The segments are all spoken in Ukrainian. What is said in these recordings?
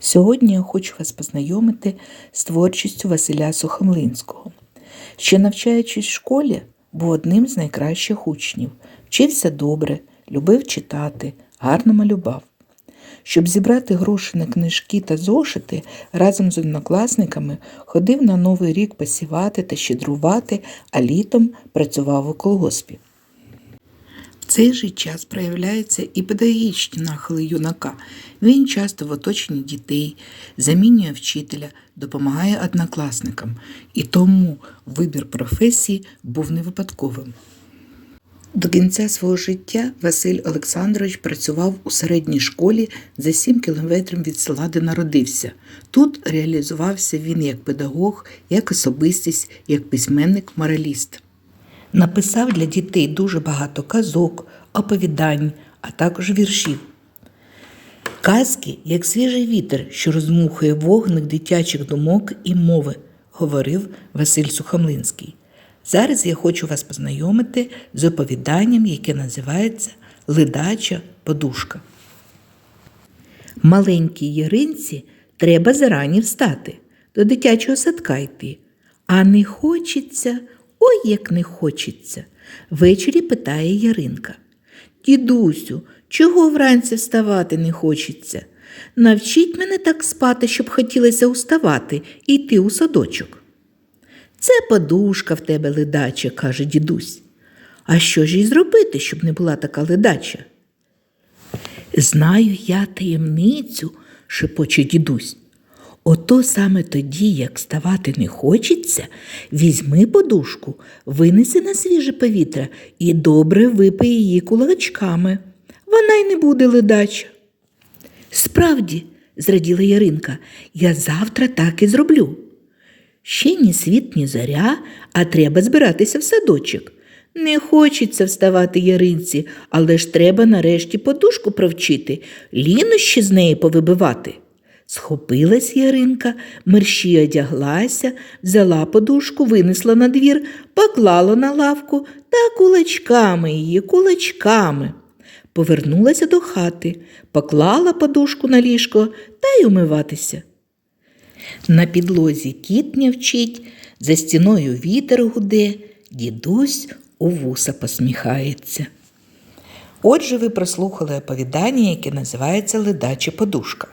Сьогодні я хочу вас познайомити з творчістю Василя Сухомлинського. Ще навчаючись в школі, був одним з найкращих учнів, вчився добре, любив читати, гарно малював. Щоб зібрати гроші на книжки та зошити, разом з однокласниками ходив на Новий рік посівати та щедрувати, а літом працював у колгоспі. Цей же час проявляються і педагогічні нахили юнака. Він часто в оточенні дітей, замінює вчителя, допомагає однокласникам, і тому вибір професії був не випадковим. До кінця свого життя Василь Олександрович працював у середній школі за 7 кілометрів від села, де народився. Тут реалізувався він як педагог, як особистість, як письменник-мораліст. Написав для дітей дуже багато казок, оповідань, а також віршів. Казки, як свіжий вітер, що розмухує вогник дитячих думок і мови, говорив Василь Сухомлинський. Зараз я хочу вас познайомити з оповіданням, яке називається Ледача подушка. Маленькій Яринці треба зарані встати, до дитячого садка йти. А не хочеться, ой, як не хочеться. Ввечері питає Яринка. Дідусю, чого вранці вставати не хочеться? Навчіть мене так спати, щоб хотілося уставати і йти у садочок. Це подушка в тебе ледача, каже дідусь. А що ж їй зробити, щоб не була така ледача? Знаю я таємницю, шепоче дідусь. Ото саме тоді, як вставати не хочеться, візьми подушку, винеси на свіже повітря і добре випий її кулачками. Вона й не буде ледача. Справді, зраділа Яринка, я завтра так і зроблю. Ще ні світ, ні зоря, а треба збиратися в садочок. Не хочеться вставати яринці, але ж треба нарешті подушку провчити, лінощі з неї повибивати. Схопилась Яринка, мерщі одяглася, взяла подушку, винесла на двір, поклала на лавку та кулачками її, кулачками. Повернулася до хати, поклала подушку на ліжко та й умиватися. На підлозі кіт нявчить, за стіною вітер гуде, дідусь у вуса посміхається. Отже, ви прослухали оповідання, яке називається Ледача подушка.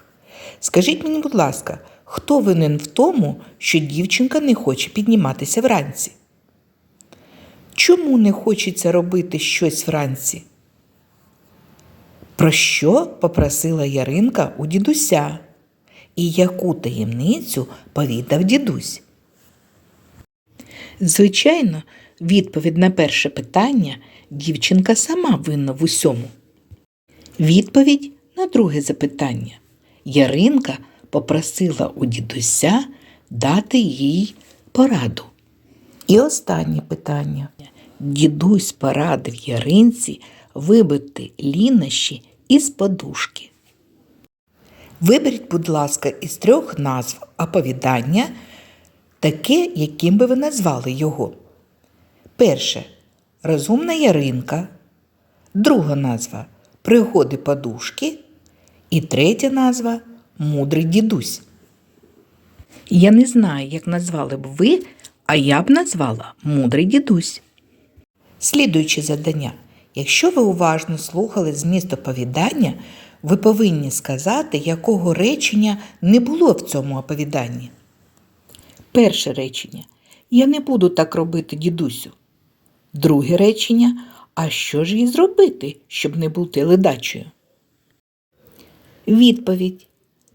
Скажіть мені, будь ласка, хто винен в тому, що дівчинка не хоче підніматися вранці? Чому не хочеться робити щось вранці? Про що попросила Яринка у дідуся? І яку таємницю повідав дідусь? Звичайно, відповідь на перше питання дівчинка сама винна в усьому. Відповідь на друге запитання. Яринка попросила у дідуся дати їй пораду. І останнє питання. Дідусь порадив Яринці вибити лінощі із подушки. Виберіть, будь ласка, із трьох назв оповідання таке, яким би ви назвали його. Перше розумна яринка, друга назва пригоди подушки і третя назва мудрий дідусь. Я не знаю, як назвали б ви, а я б назвала мудрий дідусь. Слідуюче завдання. Якщо ви уважно слухали зміст оповідання, ви повинні сказати, якого речення не було в цьому оповіданні. Перше речення. Я не буду так робити, дідусю. Друге речення. А що ж їй зробити, щоб не бути ледачою? Відповідь.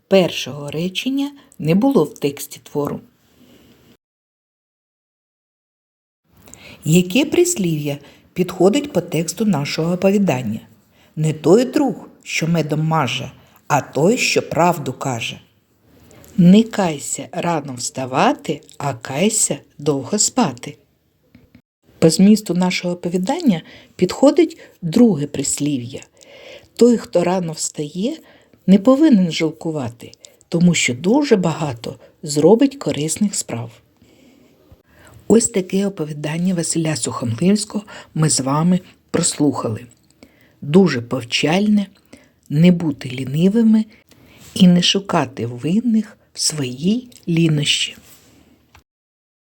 Першого речення не було в тексті твору. Яке прислів'я підходить по тексту нашого оповідання? Не той друг, що медом маже, а той, що правду каже. Не кайся рано вставати, а кайся довго спати. По змісту нашого оповідання підходить друге прислів'я. Той, хто рано встає, не повинен жалкувати, тому що дуже багато зробить корисних справ. Ось таке оповідання Василя Сухомлинського ми з вами прослухали. Дуже повчальне, не бути лінивими і не шукати винних в своїй лінощі.